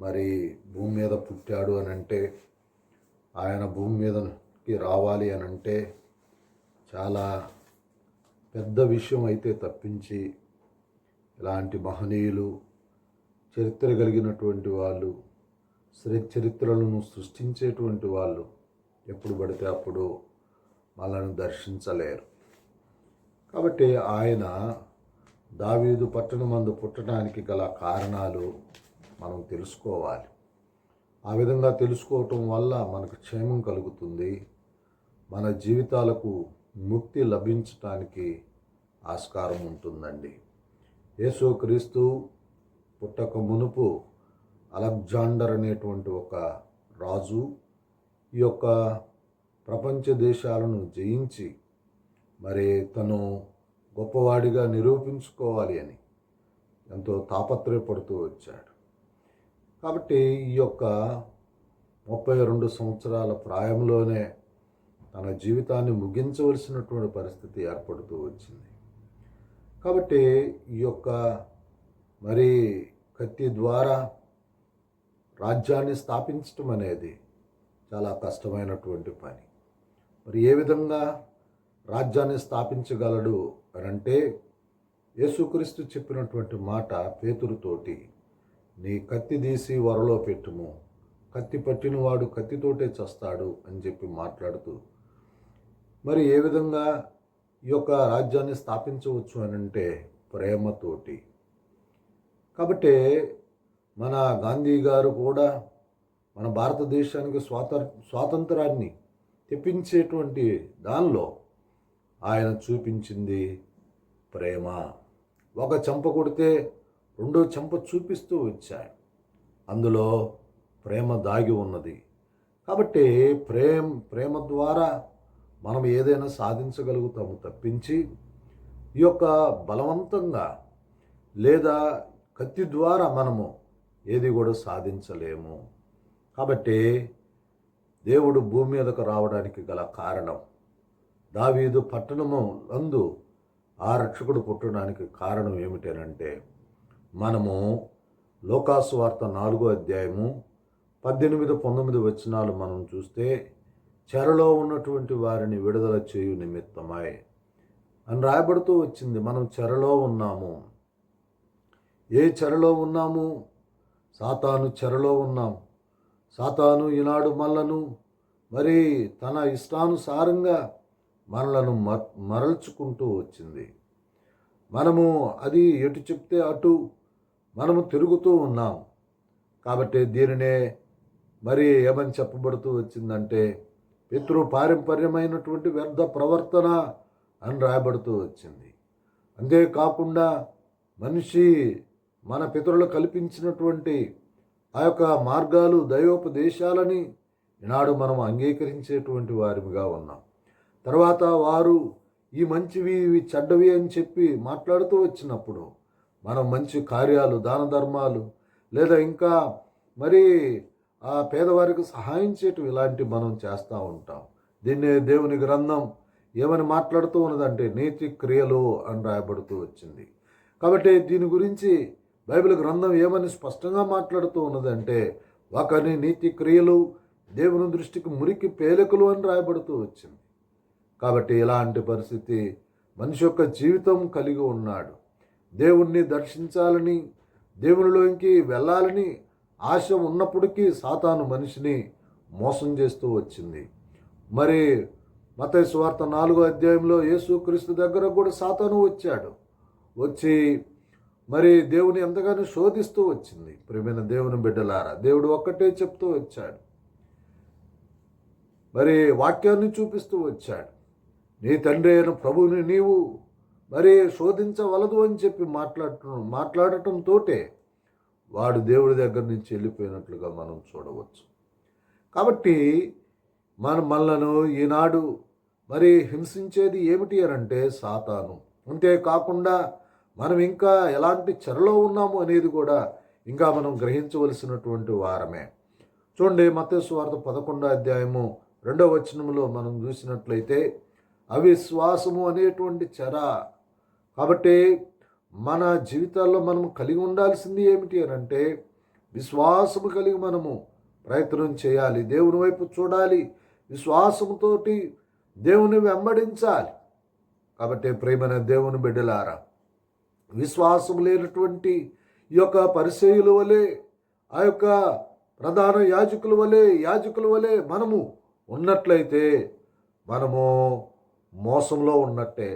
మరి భూమి మీద పుట్టాడు అని అంటే ఆయన భూమి మీదకి రావాలి అని అంటే చాలా పెద్ద విషయం అయితే తప్పించి ఇలాంటి మహనీయులు చరిత్ర కలిగినటువంటి వాళ్ళు చరిత్రలను సృష్టించేటువంటి వాళ్ళు ఎప్పుడు పడితే అప్పుడు వాళ్ళను దర్శించలేరు. కాబట్టి ఆయన దావీదు పట్టణమందు పుట్టడానికి గల కారణాలు మనం తెలుసుకోవాలి. ఆ విధంగా తెలుసుకోవటం వల్ల మనకు క్షేమం కలుగుతుంది. మన జీవితాలకు ముక్తి లభించటానికి ఆస్కారం ఉంటుందండి. యేసుక్రీస్తు పుట్టక మునుపు అలెగ్జాండర్ అనేటువంటి ఒక రాజు ఈ యొక్క ప్రపంచ దేశాలను జయించి మరి తను గొప్పవాడిగా నిరూపించుకోవాలి అని ఎంతో తాపత్రయపడుతూ వచ్చాడు. కాబట్టి ఈ యొక్క ముప్పై రెండు సంవత్సరాల ప్రాయంలోనే తన జీవితాన్ని ముగించవలసినటువంటి పరిస్థితి ఏర్పడుతూ వచ్చింది. కాబట్టి ఈ యొక్క మరి కత్తి ద్వారా రాజ్యాన్ని స్థాపించటం అనేది చాలా కష్టమైనటువంటి పని. మరి ఏ విధంగా రాజ్యాన్ని స్థాపించగలడు అనంటే అంటే యేసుక్రీస్తు చెప్పినటువంటి మాట పేతురుతోటి నీ కత్తి తీసి వరలో పెట్టుము. కత్తి పట్టినవాడు కత్తితోటే చస్తాడు అని చెప్పి మాట్లాడుతూ మరి ఏ విధంగా ఈ యొక్క రాజ్యాన్ని స్థాపించవచ్చు అని అంటే ప్రేమతోటి. కాబట్టి మన గాంధీ గారు కూడా మన భారతదేశానికి స్వాత స్వాతంత్రాన్ని తెప్పించేటువంటి దానిలో ఆయన చూపించింది ప్రేమ. ఒక చెంప కొడితే రెండో చెంప చూపిస్తూ వచ్చాడు. అందులో ప్రేమ దాగి ఉన్నది. కాబట్టి ప్రేమ ప్రేమ ద్వారా మనం ఏదైనా సాధించగలుగుతాము తప్పించి ఈ యొక్క బలవంతంగా లేదా కత్తి ద్వారా మనము ఏది కూడా సాధించలేము. కాబట్టి దేవుడు భూమి మీదకు రావడానికి గల కారణం దావీదు పట్టణము నందు ఆ రక్షకుడు పుట్టడానికి కారణం ఏమిటనంటే మనము లోకాసువార్త నాలుగో అధ్యాయము పద్దెనిమిది పంతొమ్మిది వచనాలు మనం చూస్తే చెరలో ఉన్నటువంటి వారిని విడుదల చేయు నిమిత్తమై అని రాయబడుతూ వచ్చింది. మనం చెరలో ఉన్నాము. ఏ చెరలో ఉన్నాము? సాతాను చెరలో ఉన్నాం. సాతాను ఈనాడు మనలను మరి తన ఇష్టానుసారంగా మనలను మ మరల్చుకుంటూ వచ్చింది. మనము అది ఎటు చెప్తే అటు మనము తిరుగుతూ ఉన్నాం. కాబట్టి దీనినే మరి ఏమని చెప్పబడుతూ వచ్చిందంటే పితృ పారంపర్యమైనటువంటి వ్యర్థ ప్రవర్తన అని రాయబడుతూ వచ్చింది. అంతేకాకుండా మనిషి మన పితరులు కల్పించినటువంటి ఆ యొక్క మార్గాలు దైవోపదేశాలని ఈనాడు మనం అంగీకరించేటువంటి వారిగా ఉన్నాం. తర్వాత వారు ఈ మంచివి ఇవి చెడ్డవి అని చెప్పి మాట్లాడుతూ వచ్చినప్పుడు మనం మంచి కార్యాలు దాన ధర్మాలు లేదా ఇంకా మరి ఆ పేదవారికి సహాయం చేయటం ఇలాంటి మనం చేస్తూ ఉంటాం. దీన్నే దేవుని గ్రంథం ఏమని మాట్లాడుతూ ఉన్నదంటే నీతి క్రియలు అని రాయబడుతూ వచ్చింది. కాబట్టి దీని గురించి బైబిల్ గ్రంథం ఏమని స్పష్టంగా మాట్లాడుతూ ఉన్నదంటే ఒకని నీతి క్రియలు దేవుని దృష్టికి మురికి పేలికలు అని రాయబడుతూ వచ్చింది. కాబట్టి ఇలాంటి పరిస్థితి మనిషి యొక్క జీవితం కలిగి ఉన్నాడు. దేవుణ్ణి దర్శించాలని దేవునిలోకి వెళ్ళాలని ఆశ ఉన్నప్పటికీ సాతాను మనిషిని మోసం చేస్తూ వచ్చింది. మరి మత స్వార్థ నాలుగో అధ్యాయంలో యేసుక్రీస్తు దగ్గర కూడా సాతాను వచ్చాడు. వచ్చి మరి దేవుని ఎంతగానో శోధిస్తూ వచ్చింది. ప్రేమైన దేవుని బిడ్డలారా దేవుడు ఒక్కటే చెప్తూ వచ్చాడు. మరి వాక్యాన్ని చూపిస్తూ వచ్చాడు. నీ తండ్రి అయిన ప్రభువుని నీవు మరి శోధించవలదు అని చెప్పి మాట్లాడటం మాట్లాడటంతోటే వాడు దేవుడి దగ్గర నుంచి వెళ్ళిపోయినట్లుగా మనం చూడవచ్చు. కాబట్టి మన మనలను ఈనాడు మరి హింసించేది ఏమిటి అని అంటే సాతాను. అంతేకాకుండా మనం ఇంకా ఎలాంటి చెరలో ఉన్నాము అనేది కూడా ఇంకా మనం గ్రహించవలసినటువంటి వారమే. చూడండి మతేశ్వార్త పదకొండో అధ్యాయము రెండవ వచనంలో మనం చూసినట్లయితే అవిశ్వాసము అనేటువంటి చెర కాబట్టి మన జీవితాల్లో మనం కలిగి ఉండాల్సింది ఏమిటి అని అంటే విశ్వాసము కలిగి మనము ప్రయత్నం చేయాలి దేవుని వైపు చూడాలి విశ్వాసముతోటి దేవుని వెంబడించాలి. కాబట్టి ప్రేమైన దేవుని బిడ్డలారా విశ్వాసం లేనటువంటి ఈ యొక్క పరిచయుల వలె ఆ యొక్క ప్రధాన యాజకుల వలె యాజకుల వలె మనము ఉన్నట్లయితే మనము మోసంలో ఉన్నట్టే.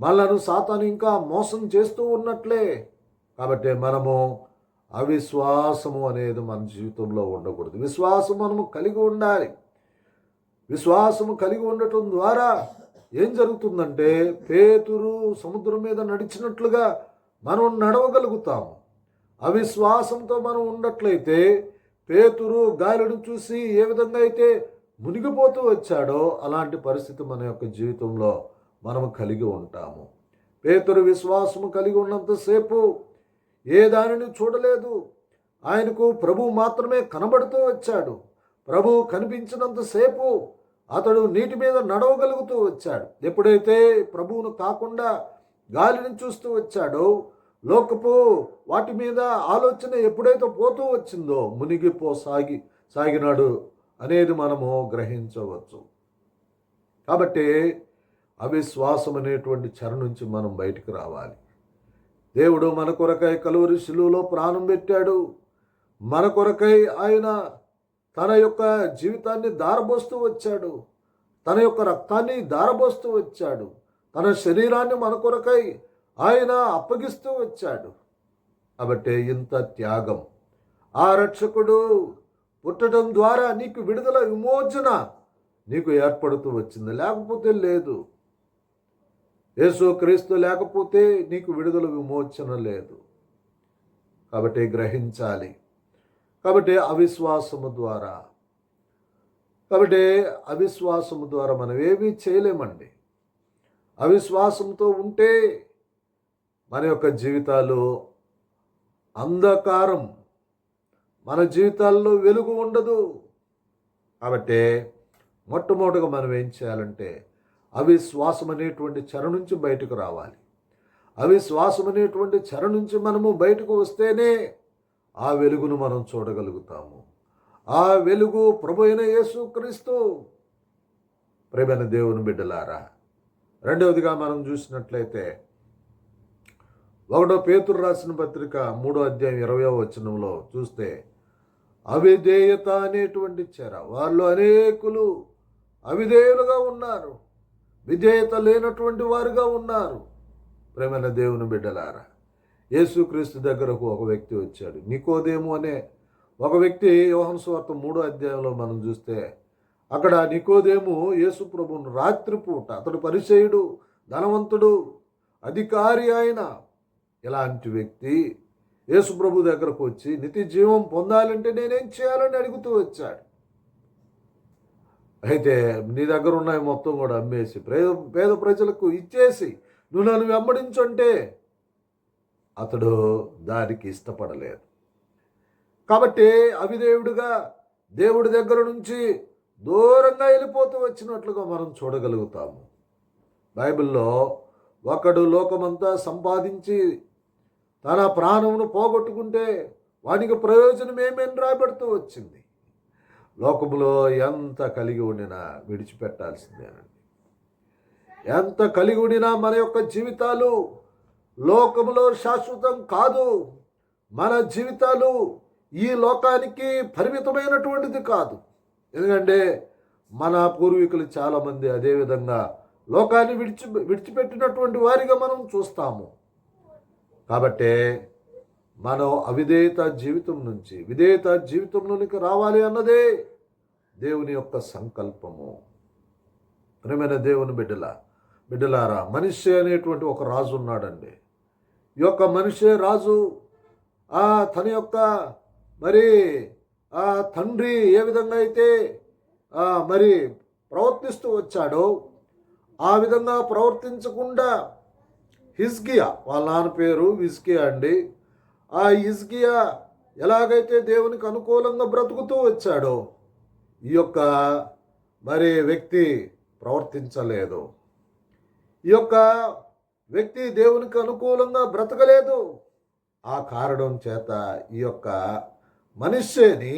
మనలను సాతాను ఇంకా మోసం చేస్తూ ఉన్నట్లే. కాబట్టి మనము అవిశ్వాసము అనేది మన జీవితంలో ఉండకూడదు. విశ్వాసం మనము కలిగి ఉండాలి. విశ్వాసము కలిగి ఉండటం ద్వారా ఏం జరుగుతుందంటే పేతురు సముద్రం మీద నడిచినట్లుగా మనం నడవగలుగుతాము. అవిశ్వాసంతో మనం ఉన్నట్లయితే పేతురు గాలిని చూసి ఏ విధంగా అయితే మునిగిపోతూ వచ్చాడో అలాంటి పరిస్థితి మన యొక్క జీవితంలో మనము కలిగి ఉంటాము. పేతురు విశ్వాసము కలిగి ఉన్నంతసేపు ఏ దానిని చూడలేదు. ఆయనకు ప్రభు మాత్రమే కనబడుతూ వచ్చాడు. ప్రభు కనిపించినంతసేపు అతడు నీటి మీద నడవగలుగుతూ వచ్చాడు. ఎప్పుడైతే ప్రభువును కాకుండా గాలిని చూస్తూ వచ్చాడో లోకపు వాటి మీద ఆలోచన ఎప్పుడైతే పోతూ వచ్చిందో మునిగిపో సాగి సాగినాడు అనేది మనము గ్రహించవచ్చు. కాబట్టి అవిశ్వాసం అనేటువంటి చెర నుంచి మనం బయటికి రావాలి. దేవుడు మన కొరకై కలువరి శిలువలో ప్రాణం పెట్టాడు. మన కొరకై ఆయన తన యొక్క జీవితాన్ని దారబోస్తూ వచ్చాడు. తన యొక్క రక్తాన్ని దారబోస్తూ వచ్చాడు. తన శరీరాన్ని మన కొరకై ఆయన అప్పగిస్తూ వచ్చాడు. కాబట్టి ఇంత త్యాగం. ఆ రక్షకుడు పుట్టడం ద్వారా నీకు విడుదల విమోచన నీకు ఏర్పడుతూ వచ్చింది. లేకపోతే లేదు. యేసు క్రీస్తు లేకపోతే నీకు విడుదల విమోచన లేదు. కాబట్టి గ్రహించాలి. కాబట్టి అవిశ్వాసము ద్వారా. కాబట్టి అవిశ్వాసము ద్వారా మనం ఏమీ చేయలేమండి. అవిశ్వాసంతో ఉంటే మన యొక్క జీవితాలు అంధకారం మన జీవితాల్లో వెలుగు ఉండదు. కాబట్టి మొట్టమొదటిగా మనం ఏం చేయాలంటే అవిశ్వాసం అనేటువంటి చెర నుంచి బయటకు రావాలి. అవిశ్వాసం అనేటువంటి చెర నుంచి మనము బయటకు వస్తేనే ఆ వెలుగును మనం చూడగలుగుతాము. ఆ వెలుగు ప్రభు అయిన యేసుక్రీస్తు ప్రేమైన దేవుని బిడ్డలారా రెండవదిగా మనం చూసినట్లయితే ఒకటో పేతురు రాసిన పత్రిక మూడో అధ్యాయం ఇరవయో వచనంలో చూస్తే అవిధేయత అనేటువంటి చెర. వాళ్ళు అనేకులు అవిధేయులుగా ఉన్నారు. విధేయత లేనటువంటి వారుగా ఉన్నారు. ప్రేమైన దేవుని బిడ్డలారా యేసుక్రీస్తు దగ్గరకు ఒక వ్యక్తి వచ్చాడు నికోదేము అనే ఒక వ్యక్తి యోహన్ స్వార్త మూడో అధ్యాయంలో మనం చూస్తే అక్కడ నికోదేము యేసు ప్రభును రాత్రిపూట అతడు పరిచయుడు ధనవంతుడు అధికారి ఆయన ఇలాంటి వ్యక్తి యేసు ప్రభు దగ్గరకు వచ్చి నిత్య జీవం పొందాలంటే నేనేం చేయాలని అడుగుతూ వచ్చాడు? అయితే నీ దగ్గర ఉన్నాయి మొత్తం కూడా అమ్మేసి పేద పేద ప్రజలకు ఇచ్చేసి నువ్వు నన్ను వెంబడించుంటే అతడు దానికి ఇష్టపడలేదు. కాబట్టి అవిదేవుడిగా దేవుడి దగ్గర నుంచి దూరంగా వెళ్ళిపోతూ వచ్చినట్లుగా మనం చూడగలుగుతాము. బైబిల్లో ఒకడు లోకమంతా సంపాదించి తన ప్రాణమును పోగొట్టుకుంటే వానికి ప్రయోజనం ఏమేమి రాబెడుతూ వచ్చింది. లోకములో ఎంత కలిగి ఉండినా విడిచిపెట్టాల్సిందేనండి ఎంత కలిగి ఉండినా మన యొక్క జీవితాలు లోకములో శాశ్వతం కాదు. మన జీవితాలు ఈ లోకానికి పరిమితమైనటువంటిది కాదు. ఎందుకంటే మన పూర్వీకులు చాలామంది అదేవిధంగా లోకాన్ని విడిచి విడిచిపెట్టినటువంటి వారిగా మనం చూస్తాము. కాబట్టే మనం అవిధేయత జీవితం నుంచి విధేయత జీవితంలోనికి రావాలి అన్నదే దేవుని యొక్క సంకల్పము. ప్రేమైన దేవుని బిడ్డల బిడ్డలారా మనిషి అనేటువంటి ఒక రాజు ఉన్నాడండి. ఈ యొక్క మనిషి రాజు ఆ తన యొక్క మరి ఆ తండ్రి ఏ విధంగా అయితే మరి ప్రవర్తిస్తూ వచ్చాడో ఆ విధంగా ప్రవర్తించకుండా హిజ్కియా వాళ్ళ నాన్న పేరు విజ్కియా అండి. ఆ హిజ్కియా ఎలాగైతే దేవునికి అనుకూలంగా బ్రతుకుతూ వచ్చాడో ఈ యొక్క మరి వ్యక్తి ప్రవర్తించలేదు. ఈ యొక్క వ్యక్తి దేవునికి అనుకూలంగా బ్రతకలేదు. ఆ కారణం చేత ఈ యొక్క మనిషిని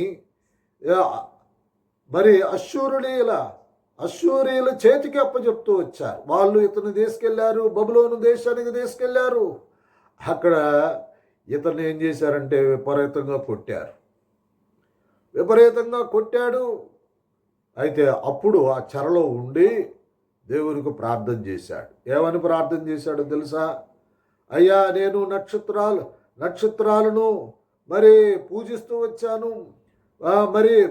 మరి అశ్వరుడీల అశ్షూరియుల చేతికి అప్పచెప్తూ వచ్చారు. వాళ్ళు ఇతను తీసుకెళ్ళారు బబులోను దేశానికి తీసుకెళ్ళారు. అక్కడ ఇతన్ని ఏం చేశారంటే విపరీతంగా కొట్టారు. విపరీతంగా కొట్టాడు. అయితే అప్పుడు ఆ చెరలో ఉండి దేవునికి ప్రార్థన చేశాడు. ఏమని ప్రార్థన చేశాడో తెలుసా? అయ్యా నేను నక్షత్రాలు నక్షత్రాలను మరి పూజిస్తూ వచ్చాను. మరి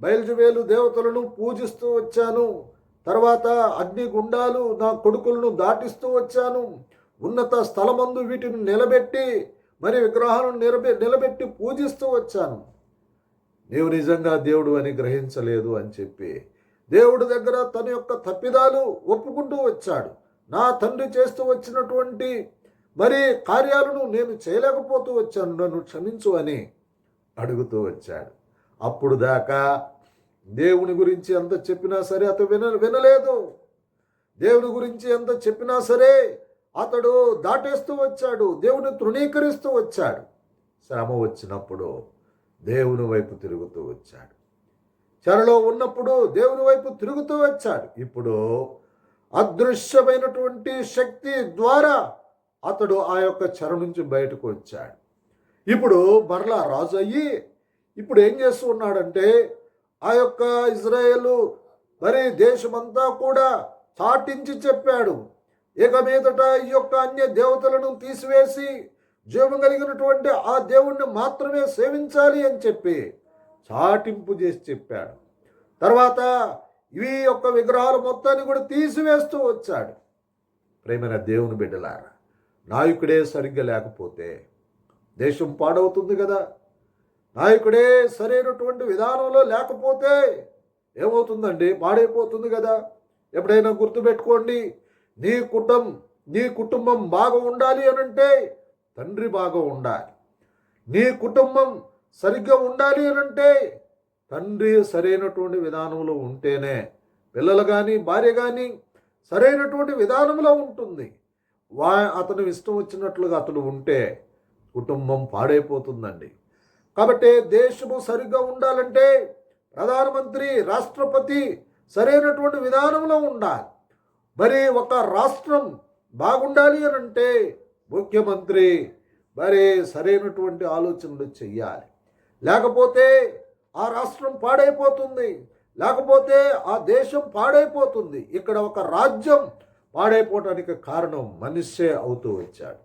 బయలుజువేలు దేవతలను పూజిస్తూ వచ్చాను. తర్వాత అగ్ని గుండాలు నా కొడుకులను దాటిస్తూ వచ్చాను. ఉన్నత స్థలమందు వీటిని నిలబెట్టి మరి విగ్రహాలను నిలబె నిలబెట్టి పూజిస్తూ వచ్చాను. నీవు నిజంగా దేవుడు అని గ్రహించలేదు అని చెప్పి దేవుడి దగ్గర తన యొక్క తప్పిదాలు ఒప్పుకుంటూ వచ్చాడు. నా తండ్రి చేస్తూ వచ్చినటువంటి మరి కార్యాలను నేను చేయలేకపోతూ వచ్చాను. నన్ను క్షమించు అని అడుగుతూ వచ్చాడు. అప్పుడు దాకా దేవుని గురించి ఎంత చెప్పినా సరే అతను విన వినలేదు. దేవుని గురించి ఎంత చెప్పినా సరే అతడు దాటేస్తూ వచ్చాడు. దేవుని తృణీకరిస్తూ వచ్చాడు. శ్రమ వచ్చినప్పుడు దేవుని వైపు తిరుగుతూ వచ్చాడు. చెరలో ఉన్నప్పుడు దేవుని వైపు తిరుగుతూ వచ్చాడు. ఇప్పుడు అదృశ్యమైనటువంటి శక్తి ద్వారా అతడు ఆ యొక్క చెర నుంచి బయటకు వచ్చాడు. ఇప్పుడు మరలా రాజు అయ్యి ఇప్పుడు ఏం చేస్తూ ఉన్నాడంటే ఆ యొక్క ఇజ్రాయేలు మరి దేశమంతా కూడా చాటించి చెప్పాడు. ఇక మీదట ఈ యొక్క అన్య దేవతలను తీసివేసి జీవం కలిగినటువంటి ఆ దేవుణ్ణి మాత్రమే సేవించాలి అని చెప్పి చాటింపు చేసి చెప్పాడు. తర్వాత ఇవి యొక్క విగ్రహాలు మొత్తాన్ని కూడా తీసివేస్తూ వచ్చాడు. ప్రేమైన దేవుని బిడ్డలారా నాయకుడే సరిగ్గా లేకపోతే దేశం పాడవుతుంది కదా. నాయకుడే సరైనటువంటి విధానంలో లేకపోతే ఏమవుతుందండి? పాడైపోతుంది కదా. ఎప్పుడైనా గుర్తుపెట్టుకోండి నీ కుటుంబం నీ కుటుంబం బాగా ఉండాలి అని అంటే తండ్రి బాగా ఉండాలి. నీ కుటుంబం సరిగ్గా ఉండాలి అని అంటే తండ్రి సరైనటువంటి విధానంలో ఉంటేనే పిల్లలు కానీ భార్య కానీ సరైనటువంటి విధానంలో ఉంటుంది. వా అతను ఇష్టం వచ్చినట్లుగా అతను ఉంటే కుటుంబం పాడైపోతుందండి. కాబట్టి దేశము సరిగ్గా ఉండాలంటే ప్రధానమంత్రి రాష్ట్రపతి సరైనటువంటి విధానంలో ఉండాలి. మరి ఒక రాష్ట్రం బాగుండాలి అని అంటే ముఖ్యమంత్రి మరి సరైనటువంటి ఆలోచనలు చెయ్యాలి. లేకపోతే ఆ రాష్ట్రం పాడైపోతుంది. లేకపోతే ఆ దేశం పాడైపోతుంది. ఇక్కడ ఒక రాజ్యం పాడైపోవటానికి కారణం మనిషే అవుతూ వచ్చాడు.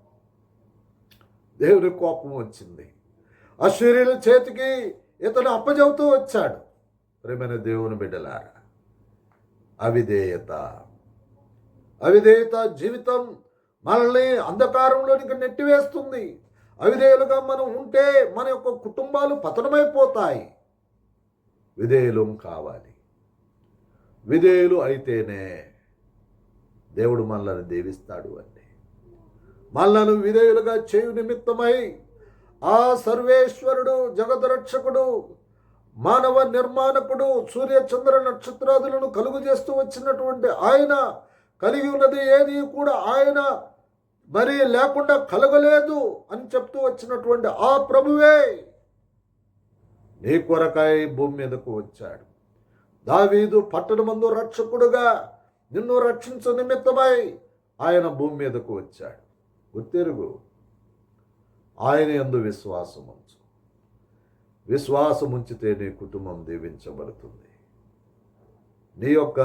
దేవుని కోపం వచ్చింది. అశ్వర్యుల చేతికి ఇతను అప్పజవుతూ వచ్చాడు. ప్రేమైన దేవుని బిడ్డలారా అవిధేయత అవిధేయత జీవితం మనల్ని అంధకారంలోనికి నెట్టివేస్తుంది. అవిధేయులుగా మనం ఉంటే మన యొక్క కుటుంబాలు పతనమైపోతాయి. విధేయులం కావాలి. విధేయులు అయితేనే దేవుడు మనల్ని దేవిస్తాడు అండి. మనలను విధేయులుగా చేయు నిమిత్తమై ఆ సర్వేశ్వరుడు జగదరక్షకుడు మానవ నిర్మాణకుడు సూర్య చంద్ర నక్షత్రాదులను కలుగు చేస్తూ వచ్చినటువంటి ఆయన కలిగి ఉన్నది ఏది కూడా ఆయన మరి లేకుండా కలగలేదు అని చెప్తూ వచ్చినటువంటి ఆ ప్రభువే నీ కొరకాయ భూమి మీదకు వచ్చాడు. దావీదు పట్టణమందు రక్షకుడుగా నిన్ను రక్షించ నిమిత్తమై ఆయన భూమి మీదకు వచ్చాడు. గుర్తెరుగు. ఆయన ఎందు విశ్వాసం ఉంచు. విశ్వాసం ఉంచితే నీ కుటుంబం దీవించబడుతుంది. నీ యొక్క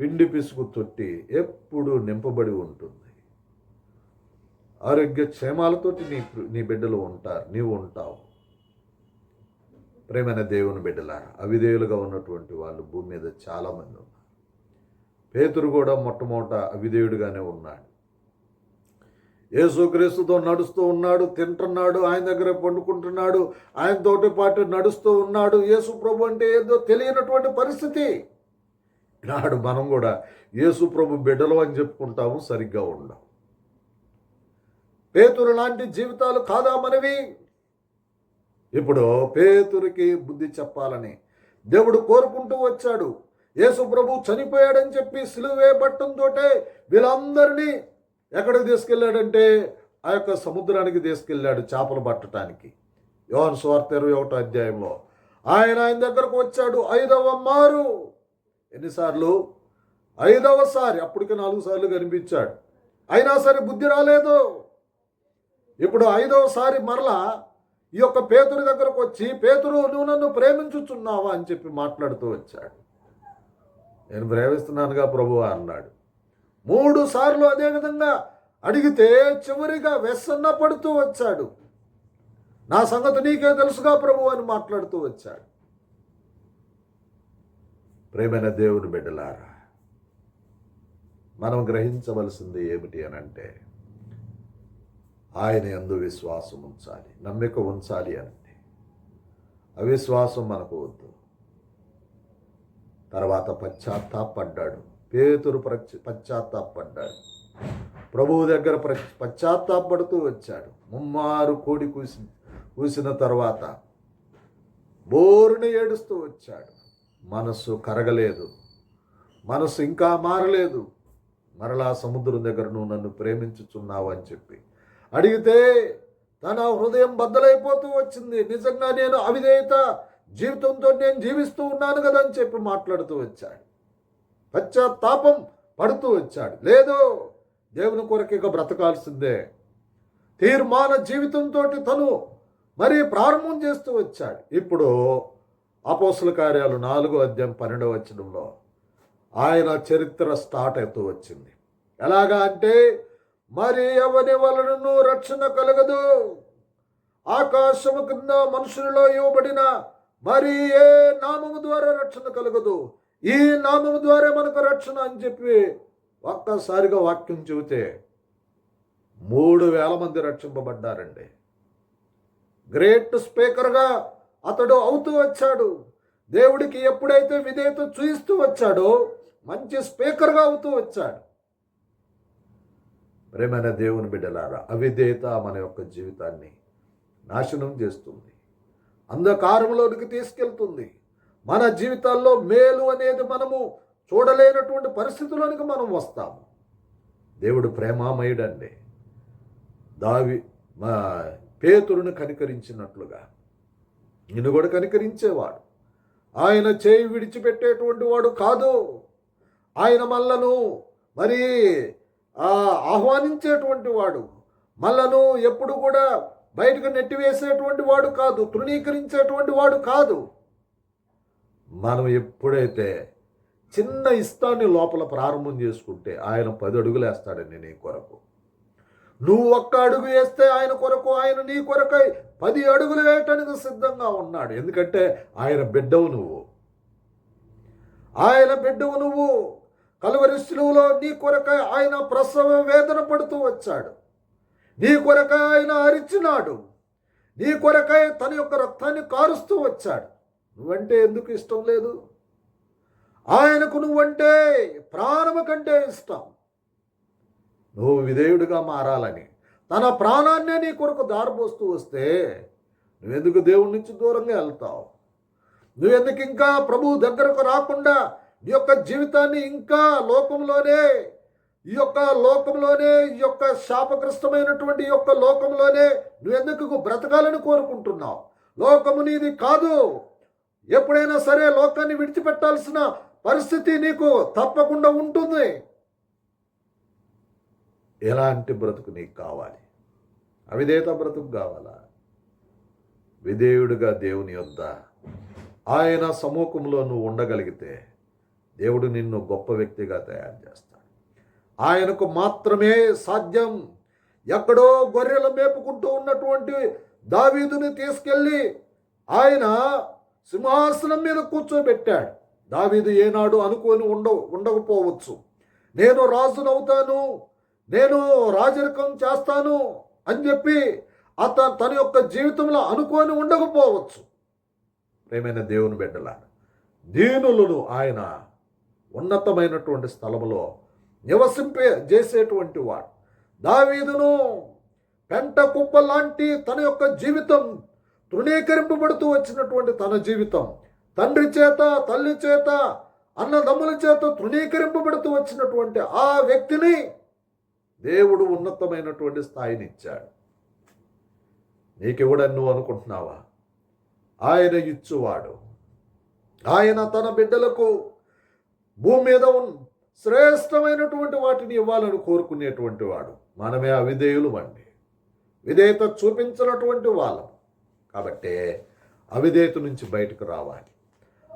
పిండి పిసుకు తొట్టి ఎప్పుడు నింపబడి ఉంటుంది. ఆరోగ్య క్షేమాలతోటి నీ నీ బిడ్డలు ఉంటారు నీవు ఉంటావు. ప్రేమైన దేవుని బిడ్డలారా అవిధేయులుగా ఉన్నటువంటి వాళ్ళు భూమి మీద చాలామంది ఉన్నారు. పేతురు కూడా మొట్టమొదట అవిధేయుడిగానే ఉన్నాడు. యేసుక్రీస్తుతో నడుస్తూ ఉన్నాడు తింటున్నాడు ఆయన దగ్గర పండుకుంటున్నాడు ఆయనతోటి పాటు నడుస్తూ ఉన్నాడు. యేసు ప్రభు అంటే ఏదో తెలియనటువంటి పరిస్థితి. నాడు మనం కూడా యేసు ప్రభు బిడ్డలు అని చెప్పుకుంటాము సరిగ్గా ఉండం పేతురు లాంటి జీవితాలు కాదా మనవి? ఇప్పుడు పేతురికి బుద్ధి చెప్పాలని దేవుడు కోరుకుంటూ వచ్చాడు. యేసు ప్రభు చనిపోయాడని చెప్పి సిలువే పట్టంతో వీళ్ళందరినీ ఎక్కడికి తీసుకెళ్ళాడంటే ఆ యొక్క సముద్రానికి తీసుకెళ్ళాడు చేపలు పట్టడానికి యోన్ స్వార్థ ఇరవై ఒకటో అధ్యాయంలో ఆయన ఆయన దగ్గరకు వచ్చాడు ఐదవ మారు. ఎన్నిసార్లు? ఐదవసారి. అప్పటికి నాలుగు సార్లు కనిపించాడు. అయినా సరే బుద్ధి రాలేదు. ఇప్పుడు ఐదవసారి మరలా ఈ యొక్క పేతురు దగ్గరకు వచ్చి పేతురు నువ్వు నన్ను ప్రేమించుచున్నావా? అని చెప్పి మాట్లాడుతూ వచ్చాడు. నేను ప్రేమిస్తున్నానుగా ప్రభు అన్నాడు. మూడు సార్లు అదేవిధంగా అడిగితే చివరిగా వెస్సన్న పడుతూ వచ్చాడు. నా సంగతి నీకే తెలుసుగా ప్రభు అని మాట్లాడుతూ వచ్చాడు. ప్రేమైన దేవుని బిడ్డలారా మనం గ్రహించవలసింది ఏమిటి అని అంటే ఆయన ఎందు విశ్వాసం ఉంచాలి నమ్మిక ఉంచాలి అని అవిశ్వాసం మనకు వద్దు. తర్వాత పశ్చాత్తాపడ్డాడు. పేతురు పశ్చాత్తాపడ్డాడు. ప్రభువు దగ్గర ప్ర పశ్చాత్తాపడుతూ వచ్చాడు. ముమ్మారు కోడి కూసి కూసిన తర్వాత బోరుని ఏడుస్తూ వచ్చాడు. మనస్సు కరగలేదు. మనస్సు ఇంకా మారలేదు. మరలా సముద్రం దగ్గర నువ్వు నన్ను ప్రేమించుచున్నావు అని చెప్పి అడిగితే తన హృదయం బద్దలైపోతూ వచ్చింది. నిజంగా నేను అవిధేయత జీవితంతో నేను జీవిస్తూ ఉన్నాను కదా అని చెప్పి మాట్లాడుతూ వచ్చాడు. పశ్చాత్తాపం పడుతూ వచ్చాడు. లేదు దేవుని కొరకు ఇక బ్రతకాల్సిందే. తీర్మాన జీవితంతో తను మరి ప్రారంభం చేస్తూ వచ్చాడు. ఇప్పుడు అపోసల కార్యాలు నాలుగో అధ్యాయం పన్నెండవ వచనంలో ఆయన చరిత్ర స్టార్ట్ అవుతూ వచ్చింది. ఎలాగా అంటే మరి ఎవరి వలనను రక్షణ కలగదు? ఆకాశము కింద మనుషులలో ఇవ్వబడిన మరి ఏ నామము ద్వారా రక్షణ కలగదు? ఈ నామము ద్వారా మనకు రక్షణ అని చెప్పి ఒక్కసారిగా వాక్యం చెబితే మూడు వేల మంది రక్షింపబడ్డారండి. గ్రేట్ స్పీకర్గా అతడు అవుతూ వచ్చాడు. దేవుడికి ఎప్పుడైతే విధేయత చూయిస్తూ వచ్చాడో మంచి స్పీకర్గా అవుతూ వచ్చాడు. ప్రేమైన దేవుని బిడ్డలారా అవిధేయత మన యొక్క జీవితాన్ని నాశనం చేస్తుంది. అంధకారంలోనికి తీసుకెళ్తుంది. మన జీవితాల్లో మేలు అనేది మనము చూడలేనటువంటి పరిస్థితుల్లోనికి మనం వస్తాము. దేవుడు ప్రేమామయుడండి. దావి మా పేతురును కనికరించినట్లుగా నిన్ను కూడా కనికరించేవాడు. ఆయన చేయి విడిచిపెట్టేటువంటి వాడు కాదు. ఆయన మల్లను మరి ఆహ్వానించేటువంటి వాడు. మళ్ళను ఎప్పుడు కూడా బయటకు నెట్టివేసేటువంటి వాడు కాదు తృణీకరించేటువంటి వాడు కాదు. మనం ఎప్పుడైతే చిన్న ఇష్టాన్ని లోపల ప్రారంభం చేసుకుంటే ఆయన పది అడుగులేస్తాడండి నీ కొరకు. నువ్వు ఒక్క అడుగు వేస్తే ఆయన కొరకు ఆయన నీ కొరకై పది అడుగులు వేయటానికి సిద్ధంగా ఉన్నాడు. ఎందుకంటే ఆయన బిడ్డవు నువ్వు. ఆయన బిడ్డవు నువ్వు. కలువరి శిలువులో నీ కొరకై ఆయన ప్రసవ వేదన పడుతూ వచ్చాడు. నీ కొరకై ఆయన అరిచినాడు. నీ కొరకై తన యొక్క రక్తాన్ని కారుస్తూ వచ్చాడు. నువ్వంటే ఎందుకు ఇష్టం లేదు? ఆయనకు నువ్వంటే ప్రాణము కంటే ఇష్టం. నువ్వు విధేయుడిగా మారాలని. తన ప్రాణాన్నే నీ కొరకు దారిపోస్తూ వస్తే నువ్వెందుకు దేవుడి నుంచి దూరంగా వెళ్తావు? నువ్వెందుకు ఇంకా ప్రభు దగ్గరకు రాకుండా నీ యొక్క జీవితాన్ని ఇంకా లోకంలోనే ఈ యొక్క లోకంలోనే ఈ యొక్క శాపగ్రస్తమైనటువంటి యొక్క లోకంలోనే నువ్వెందుకు బ్రతకాలని కోరుకుంటున్నావు? లోకము నీది కాదు. ఎప్పుడైనా సరే లోకాన్ని విడిచిపెట్టాల్సిన పరిస్థితి నీకు తప్పకుండా ఉంటుంది. ఎలాంటి బ్రతుకు నీకు కావాలి? అవిధేయత బ్రతుకు కావాలా? విధేయుడిగా దేవుని యొద్ద ఆయన సమూహంలో నువ్వు ఉండగలిగితే దేవుడు నిన్ను గొప్ప వ్యక్తిగా తయారు చేస్తాడు. ఆయనకు మాత్రమే సాధ్యం ఎక్కడో గొర్రెలు మేపుకుంటూ ఉన్నటువంటి దావీదుని తీసుకెళ్ళి ఆయన సింహాసనం మీద కూర్చోబెట్టాడు. దావీదు ఏనాడు అనుకొని ఉండ ఉండకపోవచ్చు. నేను రాజునవుతాను నేను రాజరికం చేస్తాను అని చెప్పి అతను తన యొక్క జీవితంలో అనుకొని ఉండకపోవచ్చు. ప్రేమైన దేవుని బిడ్డలా దీనులను ఆయన ఉన్నతమైనటువంటి స్థలములో నివసింపే చేసేటువంటి వాడు. దావీదును పెంట కుప్ప లాంటి తన యొక్క జీవితం తృణీకరింపబడుతూ వచ్చినటువంటి తన జీవితం తండ్రి చేత తల్లి చేత అన్నదమ్ముల చేత తృణీకరింపబడుతూ వచ్చినటువంటి ఆ వ్యక్తిని దేవుడు ఉన్నతమైనటువంటి స్థాయిని ఇచ్చాడు. నీకు ఇవ్వడని నువ్వు అనుకుంటున్నావా? ఆయన ఇచ్చువాడు. ఆయన తన బిడ్డలకు భూమి మీద ఉన్న శ్రేష్టమైనటువంటి వాటిని ఇవ్వాలని కోరుకునేటువంటి వాడు. మనమే అవిధేయులు వండి విధేయత చూపించినటువంటి వాళ్ళం. కాబట్టే అవిధేయత నుంచి బయటకు రావాలి.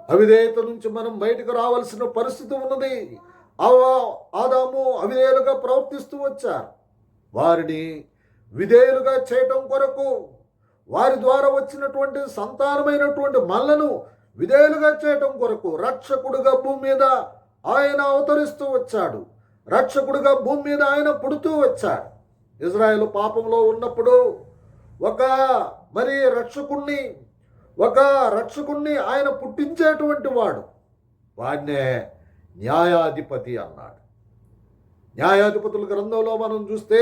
అవిధేయత నుంచి మనం బయటకు రావాల్సిన పరిస్థితి ఉన్నది. ఆదాము అవిధేయులుగా ప్రవర్తిస్తూ వచ్చారు. వారిని విధేయులుగా చేయటం కొరకు వారి ద్వారా వచ్చినటువంటి సంతానమైనటువంటి మల్లను విధేయులుగా చేయటం కొరకు రక్షకుడుగా భూమి మీద ఆయన అవతరిస్తూ వచ్చాడు. రక్షకుడుగా భూమి మీద ఆయన పుడుతూ వచ్చాడు. ఇజ్రాయెల్ పాపంలో ఉన్నప్పుడు ఒక మరి రక్షకుణ్ణి ఒక రక్షకుణ్ణి ఆయన పుట్టించేటువంటి వాడు. వాడినే న్యాయాధిపతి అన్నాడు. న్యాయాధిపతుల గ్రంథంలో మనం చూస్తే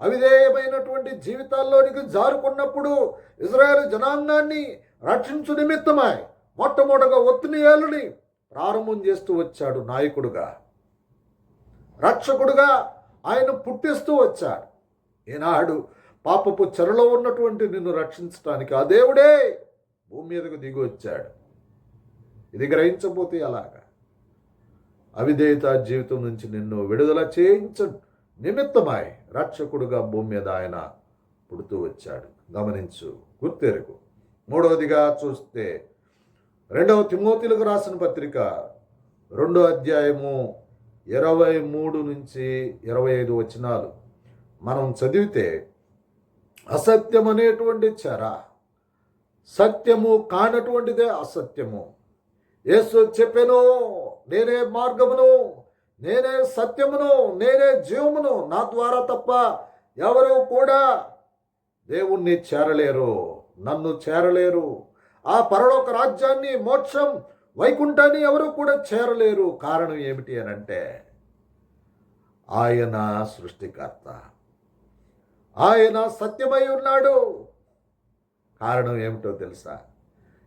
అవిధేయమైనటువంటి జీవితాల్లోనికి జారుకున్నప్పుడు ఇజ్రాయెల్ జనాంగాన్ని రక్షించు నిమిత్తమై మొట్టమొదటగా ఒత్తినియాలని ప్రారంభం చేస్తూ వచ్చాడు నాయకుడుగా. రక్షకుడుగా ఆయన పుట్టిస్తూ వచ్చాడు. ఈనాడు పాపపు చెరలో ఉన్నటువంటి నిన్ను రక్షించడానికి ఆ దేవుడే భూమి మీదకు దిగి వచ్చాడు. ఇది గ్రహించబోతే అలాగా. అవిధేయత జీవితం నుంచి నిన్ను విడుదల చేయించ. నిమిత్తమై రక్షకుడుగా భూమి మీద ఆయన పుడుతూ వచ్చాడు. గమనించు గుర్తెరుగు. మూడవదిగా చూస్తే రెండవ తిమోతిలకు రాసిన పత్రిక రెండో అధ్యాయము ఇరవై మూడు నుంచి ఇరవై ఐదు వచనాలు. మనం చదివితే అసత్యం అనేటువంటి చెర సత్యము కానటువంటిదే అసత్యము. యేసు చెప్పెను నేనే మార్గమును నేనే సత్యమును నేనే జీవమును. నా ద్వారా తప్ప ఎవరు కూడా దేవుణ్ణి చేరలేరు నన్ను చేరలేరు. ఆ పరలోక రాజ్యాన్ని మోక్షం వైకుంఠాన్ని ఎవరు కూడా చేరలేరు. కారణం ఏమిటి అని అంటే ఆయన సృష్టికర్త. ఆయన సత్యమై ఉన్నాడు. కారణం ఏమిటో తెలుసా?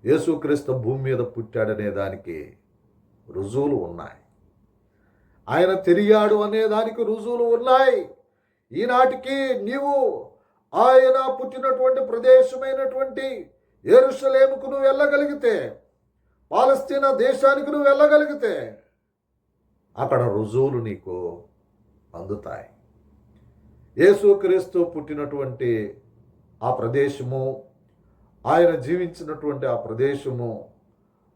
యేసుక్రీస్తు భూమి మీద పుట్టాడనే దానికి రుజువులు ఉన్నాయి. ఆయన తిరిగాడు అనే దానికి రుజువులు ఉన్నాయి. ఈనాటికి నీవు ఆయన పుట్టినటువంటి ప్రదేశమైనటువంటి ఎరుషలేముకు నువ్వు వెళ్ళగలిగితే పాలస్తీనా దేశానికి నువ్వు వెళ్ళగలిగితే అక్కడ రుజువులు నీకు అందుతాయి. యేసుక్రీస్తు పుట్టినటువంటి ఆ ప్రదేశము ఆయన జీవించినటువంటి ఆ ప్రదేశము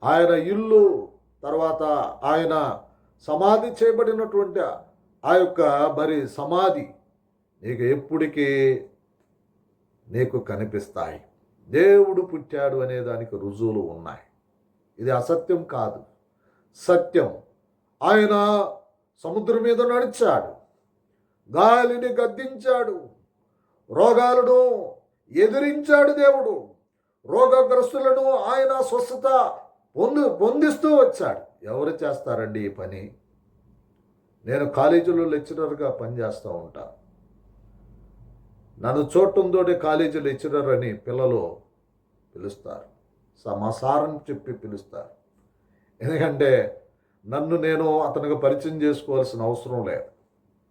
ఆయన ఇల్లు తర్వాత ఆయన సమాధి చేయబడినటువంటి ఆ యొక్క మరి సమాధి నీకు ఎప్పటికీ నీకు కనిపిస్తాయి. దేవుడు పుట్టాడు అనే దానికి రుజువులు ఉన్నాయి. ఇది అసత్యం కాదు. సత్యం. ఆయన సముద్రం మీద నడిచాడు. గాలిని గద్దించాడు. రోగాలను ఎదిరించాడు దేవుడు. రోగగ్రస్తులను ఆయన స్వస్థత పొందు పొందిస్తూ వచ్చాడు. ఎవరు చేస్తారండి ఈ పని? నేను కాలేజీలో లెక్చరర్గా పనిచేస్తూ ఉంటాను నన్ను చూడటంతో కాలేజీ లెక్చరర్ అని పిల్లలు పిలుస్తారు. సమాసారం చెప్పి పిలుస్తారు. ఎందుకంటే నన్ను నేను అతనికి పరిచయం చేసుకోవాల్సిన అవసరం లేదు.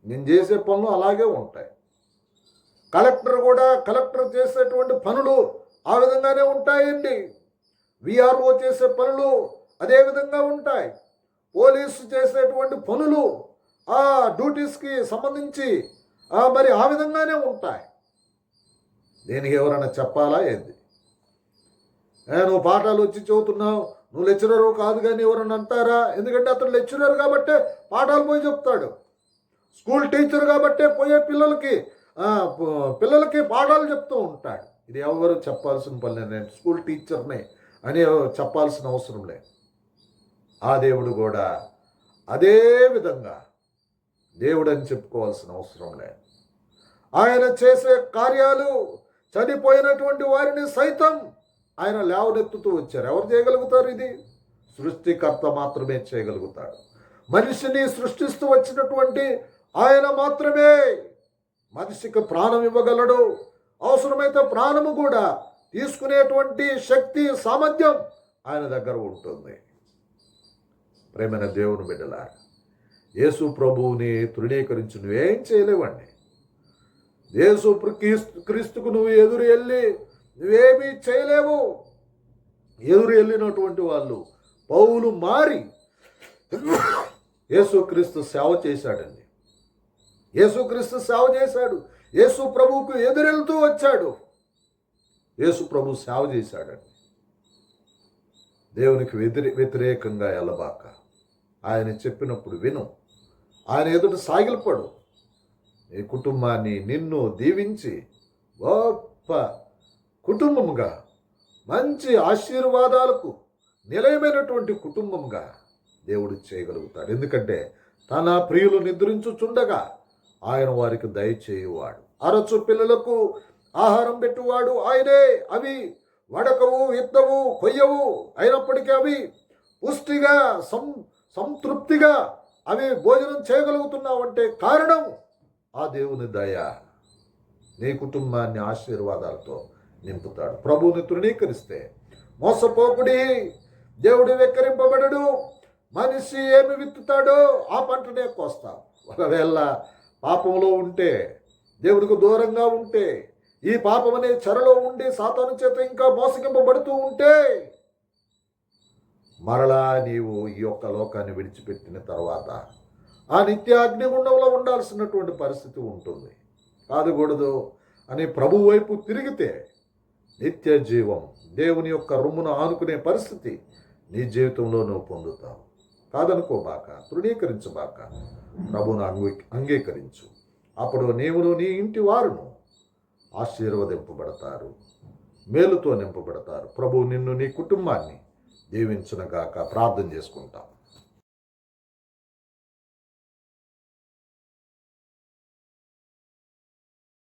నేను చేసే పనులు అలాగే ఉంటాయి. కలెక్టర్ కూడా కలెక్టర్ చేసేటువంటి పనులు ఆ విధంగానే ఉంటాయండి. విఆర్ఓ చేసే పనులు అదే విధంగా ఉంటాయి. పోలీసు చేసేటువంటి పనులు ఆ డ్యూటీస్కి సంబంధించి మరి ఆ విధంగానే ఉంటాయి. దేనికి ఎవరైనా చెప్పాలా ఏంది? నేను నువ్వు పాఠాలు వచ్చి చదువుతున్నావు నువ్వు లెక్చరర్ కాదు కానీ ఎవరన్నా అంటారా? ఎందుకంటే అతను లెక్చరర్ కాబట్టే పాఠాలు పోయి చెప్తాడు. స్కూల్ టీచర్ కాబట్టే పోయే పిల్లలకి పిల్లలకి పాఠాలు చెప్తూ ఉంటాడు. ఇది ఎవరు చెప్పాల్సిన పని నేను స్కూల్ టీచర్నే అని చెప్పాల్సిన అవసరం లేదు. ఆ దేవుడు కూడా అదే విధంగా దేవుడు అని చెప్పుకోవాల్సిన అవసరం లేదు. ఆయన చేసే కార్యాలు చనిపోయినటువంటి వారిని సైతం ఆయన లేవనెత్తుతూ వచ్చారు. ఎవరు చేయగలుగుతారు ఇది? సృష్టికర్త మాత్రమే చేయగలుగుతాడు. మనిషిని సృష్టిస్తూ వచ్చినటువంటి ఆయన మాత్రమే మనిషికి ప్రాణం ఇవ్వగలడు. అవసరమైతే ప్రాణము కూడా తీసుకునేటువంటి శక్తి సామర్థ్యం ఆయన దగ్గర ఉంటుంది. ప్రేమైన దేవుని బిడ్డలా యేసు ప్రభువుని తృణీకరించి నువ్వేం చేయలేవండి. యేసు క్రీస్తుకు నువ్వు ఎదురు వెళ్ళి నువ్వేమీ చేయలేవు. ఎదురు వెళ్ళినటువంటి వాళ్ళు పౌలు మారి యేసుక్రీస్తు సేవ చేశాడండి. యేసుక్రీస్తు సేవ చేశాడు. యేసు ప్రభువుకు ఎదురెళ్తూ వచ్చాడు. యేసు ప్రభు సేవ చేశాడండి. దేవునికి వ్యతిరే వ్యతిరేకంగా వెళ్ళబాక ఆయన చెప్పినప్పుడు విను. ఆయన ఎదుట సాగిలపడు. నీ కుటుంబాన్ని నిన్ను దీవించి గొప్ప కుటుంబముగా మంచి ఆశీర్వాదాలకు నిలయమైనటువంటి కుటుంబంగా దేవుడు చేయగలుగుతాడు. ఎందుకంటే తన ప్రియులు నిద్రించుచుండగా ఆయన వారికి దయచేయువాడు. అరచు పిల్లలకు ఆహారం పెట్టువాడు ఆయనే. అవి వడకవు విత్తవు కొయ్యవు అయినప్పటికీ అవి పుష్టిగా సం సంతృప్తిగా అవి భోజనం చేయగలుగుతున్నావంటే కారణం ఆ దేవుని దయ. నీ కుటుంబాన్ని ఆశీర్వాదాలతో నింపుతాడు. ప్రభువుని తృణీకరిస్తే మోసపోకుడి. దేవుడు వెక్కరింపబడడు. మనిషి ఏమి విత్తుతాడో ఆ పంటనే కోస్తాం. ఒకవేళ పాపంలో ఉంటే దేవుడికి దూరంగా ఉంటే ఈ పాపం అనే చెరలో ఉండి సాతాను చేత ఇంకా మోసగింపబడుతూ ఉంటే మరలా నీవు ఈ యొక్క లోకాన్ని విడిచిపెట్టిన తర్వాత ఆ నిత్య అగ్నిగుండంలో ఉండాల్సినటువంటి పరిస్థితి ఉంటుంది. కాదుకూడదు అని ప్రభు వైపు తిరిగితే నిత్య జీవం దేవుని యొక్క రొమ్మును ఆనుకునే పరిస్థితి నీ జీవితంలో నువ్వు పొందుతావు కాదనుకోబాక తృణీకరించబాక ప్రభును అంగీ అంగీకరించు. అప్పుడు నీవును నీ ఇంటి వారును ఆశీర్వదింపబడతారు. మేలుతో నింపబడతారు. ప్రభు నిన్ను నీ కుటుంబాన్ని దీవించునగాక ప్రార్థన చేసుకుంటాం.